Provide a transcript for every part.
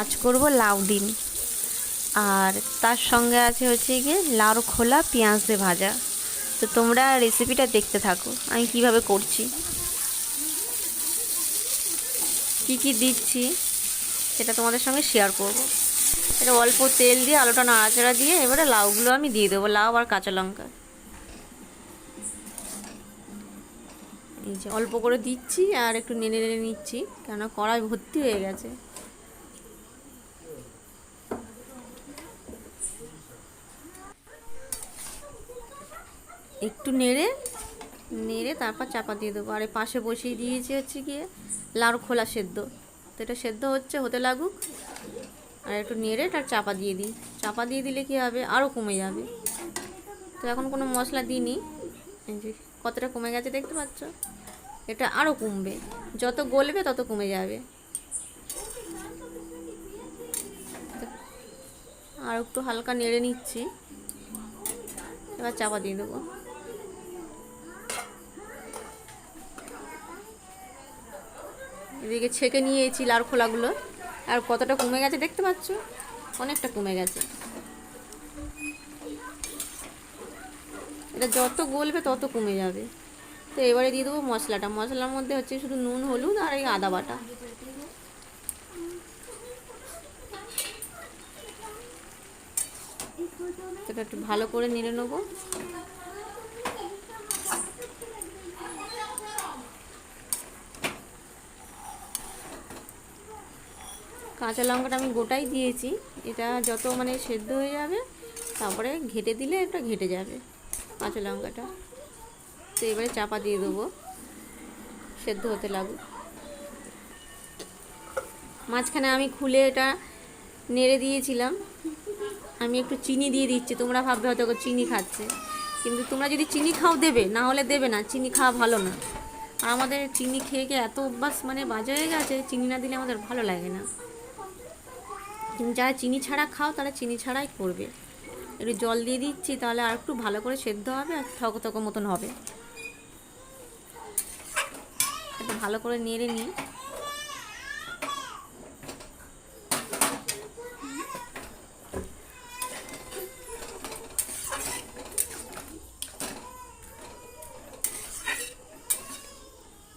আজ করব লাউ ডিম। আর তার সঙ্গে আছে হচ্ছে গিয়ে লাউর খোলা পেঁয়াজ দিয়ে ভাজা। তো তোমরা রেসিপিটা দেখতে থাকো, আমি কীভাবে করছি। কি কি দিচ্ছি, সেটা তোমাদের সঙ্গে শেয়ার করব। এটা অল্প তেল দিয়ে আলুটা নাড়াচাড়া দিয়ে এবারে লাউগুলো আমি দিয়ে দেবো, লাউ আর কাঁচা লঙ্কা। এই যে অল্প করে দিচ্ছি আর একটু নেড়ে নেড়ে নিচ্ছি কেন কড়াই ভর্তি হয়ে গেছে। একটু নেড়ে নেড়ে তারপর চাপা দিয়ে দেবো। আর পাশে বসিয়ে দিয়েছি হচ্ছে গিয়ে লাউর খোলা সেদ্ধ। তো এটা সেদ্ধ হচ্ছে, হতে লাগুক। আর একটু নেড়ে তার চাপা দিয়ে দিই। চাপা দিয়ে দিলে কী হবে? আরও কমে যাবে। তো এখন কোনো মশলা দিইনি। কতটা কমে গেছে দেখতে পাচ্ছ? এটা আরও কমবে। যত গলবে তত কমে যাবে। আর একটু হালকা নেড়ে নিচ্ছি। এবার চাপা দিয়ে দেবো। এদিকে ছেঁকে নিয়েছি লার খোলাগুলো। আর কতটা কমে গেছে দেখতে পাচ্ছ? অনেকটা কমে গেছে। এটা যত গলবে তত কমে যাবে। তো এবারে দিয়ে দেবো মশলাটা। মশলার মধ্যে হচ্ছে শুধু নুন, হলুদ আর এই আদা বাটা। এটা একটু ভালো করে নেড়ে নেব। কাঁচা লঙ্কাটা আমি গোটাই দিয়েছি। এটা যত মানে সেদ্ধ হয়ে যাবে, তারপরে ঘেটে দিলে এটা ঘেটে যাবে কাঁচা লঙ্কাটা। তো এবারে চাপা দিয়ে দেবো। সেদ্ধ হতে লাগুক। মাঝখানে আমি খুলে এটা নেড়ে দিয়েছিলাম। আমি একটু চিনি দিয়ে দিচ্ছি। তোমরা ভাববে হয়তো চিনি খাচ্ছে। কিন্তু তোমরা যদি চিনি খাও দেবে, না হলে দেবে না। চিনি খাওয়া ভালো না। আমাদের চিনি খেয়ে খেয়ে এত অভ্যাস মানে বাজে হয়ে গেছে। চিনি না দিলে আমাদের ভালো লাগে না। যারা চিনি ছাড়া খাও, তারা চিনি ছাড়াই করবে। একটু জল দিয়ে দিচ্ছি, তাহলে আর একটু ভালো করে সেদ্ধ হবে আর থক থক মতন হবে। একটু ভালো করে নেড়ে নিই।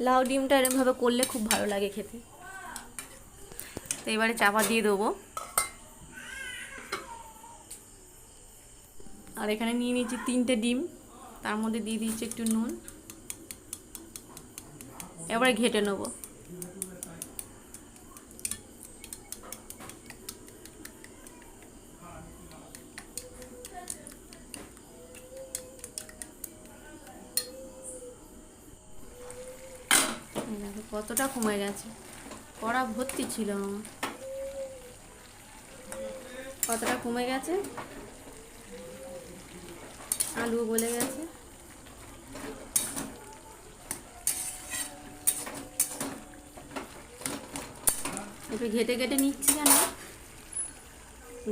লাউ ডিমটা এরমভাবে করলে খুব ভালো লাগে খেতে। তো এবারে চাপা দিয়ে দেবো। আর এখানে নিয়ে নিয়েছি তিনটে ডিম। তার মধ্যে দিয়ে দিয়েছি একটু নুন। এবারে ঘেটে নেব। কতটা কমে গেছে। কড়া ভর্তি ছিল আমার। কতটা কমে গেছে? আলু গলে গেছে। একটু ঘেটে ঘেটে নিচ্ছি কেন?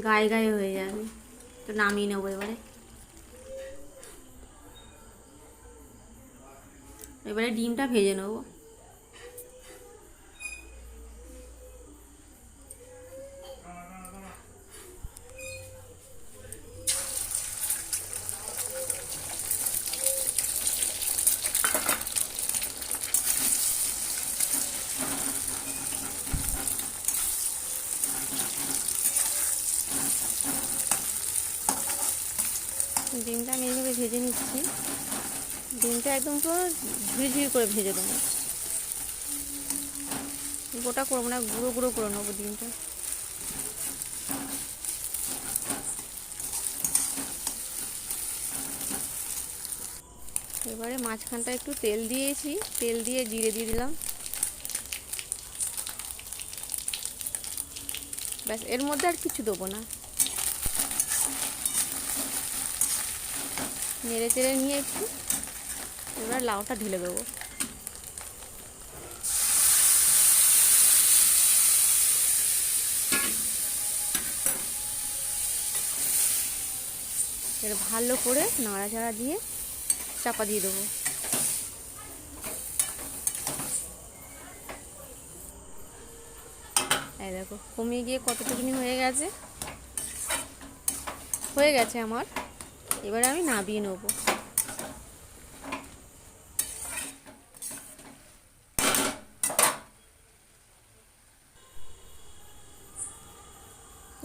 গায়ে গায়ে হয়ে যাবে। তো নামিয়ে নেব এবারে। এবারে ডিমটা ভেজে নেব। ডিমটা আমি এইভাবে ভেজে নিচ্ছি। ডিমটা একদম পুরো ঝুড়ি ঝুড়ি করে ভেজে দেবো। গোটা করব না, গুঁড়ো গুঁড়ো করে নেব ডিমটা। এবারে মাঝখানটা একটু তেল দিয়েছি, তেল দিয়ে জিরে দিয়ে দিলাম। ব্যাস, এর মধ্যে আর কিছু দেবো না। নেড়ে চেড়ে নিয়ে একটু। এবার লাউটা ঢেলে দেবো। এবার ভালো করে নাড়াচাড়া দিয়ে চাপা দিয়ে দেবো। এই দেখো, কমিয়ে গিয়ে কতটুকুনি হয়ে গেছে? হয়ে গেছে আমার। এবারে আমি নাবিয়ে নেব।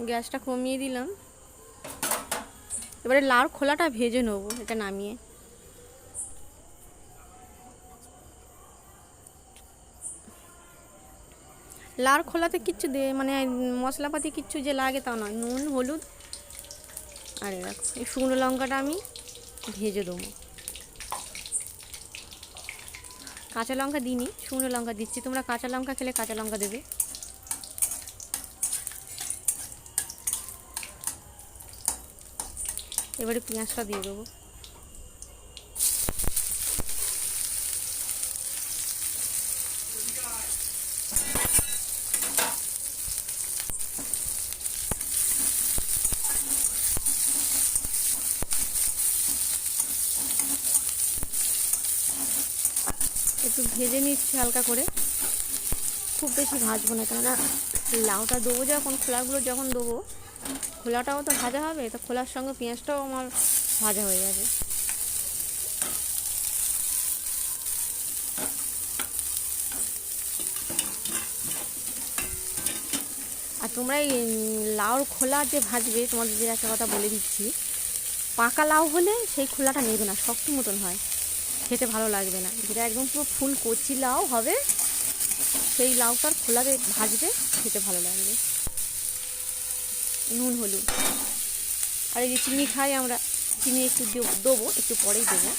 গ্যাসটা কমিয়ে দিলাম। এবারে লাউর খোলাটা ভেজে নেব এটা নামিয়ে। লাউর খোলাতে কিচ্ছু দে মানে মশলাপাতি কিচ্ছু যে লাগে তা নয়, নুন, হলুদ আর রাখছি এই শুকনো লঙ্কাটা আমি ভেজে দেবো। কাঁচা লঙ্কা দিইনি, শুকনো লঙ্কা দিচ্ছি। তোমরা কাঁচা লঙ্কা খেলে কাঁচা লঙ্কা দেবে। এবারে পেঁয়াজটা দিয়ে দেবো। একটু ভেজে নিচ্ছি হালকা করে। খুব বেশি ভাজবো না, কেননা লাউটা দেবো যখন খোলাগুলো যখন দেবো, খোলাটাও তো ভাজা হবে, তো খোলার সঙ্গে পেঁয়াজটাও আমার ভাজা হয়ে যাবে। আর তোমরা এই লাউর খোলা যে ভাজবে, তোমাদের যে একটা কথা বলে দিচ্ছি, পাকা লাউ হলে সেই খোলাটা নেবে না, শক্ত মতন হয়। খেতে ভালো লাগবে না। যেটা একদম পুরো ফুল কচি লাউ হবে, সেই লাউটার খোলাতে ভাজবে, খেতে ভালো লাগবে। নুন, হলুদ। আর এই যে চিনি খাই আমরা, চিনি একটু দেব- দেবো, একটু পরেই দেবো।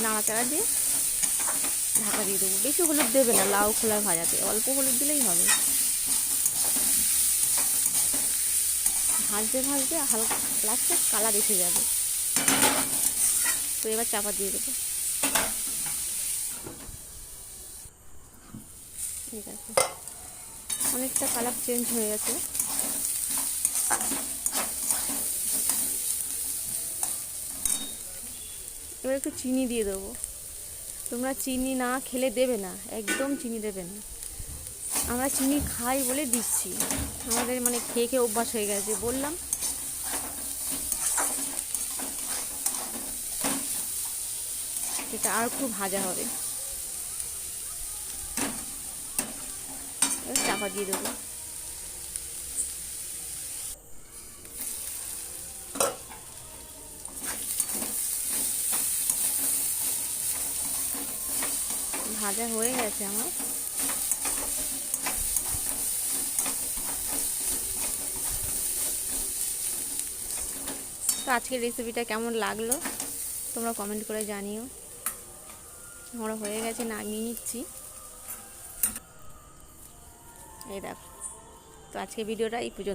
নাড়াচাড়া দিয়ে ঢাকা দিয়ে দেবো। বেশি হলুদ দেবে না, লাউ খোলা ভাজাতে। অল্প হলুদ দিলেই হবে। ভাজতে ভাজতে হালকা লাস্টে কালার এসে যাবে। তো এবার চাপা দিয়ে দেবো। ঠিক আছে। অনেকটা কালার চেঞ্জ হয়ে গেছে। এবার একটু চিনি দিয়ে দেবো। তোমরা চিনি না খেলে দেবে না, একদম চিনি দেবে না। আমরা চিনি খাই বলে দিচ্ছি। আমাদের মানে খেয়ে খেয়ে অভ্যাস হয়ে গেছে। বললাম এটা আর একটু ভাজা হবে। চাপা দিয়ে দেবো। ভাজা হয়ে গেছে আমার। তো আজকের রেসিপিটা কেমন লাগল? তোমরা কমেন্ট করে জানিও। আমরা হয়ে গেছে নামিয়ে নিচ্ছি। এই দেখো। তো আজকে ভিডিওটা এই পর্যন্ত।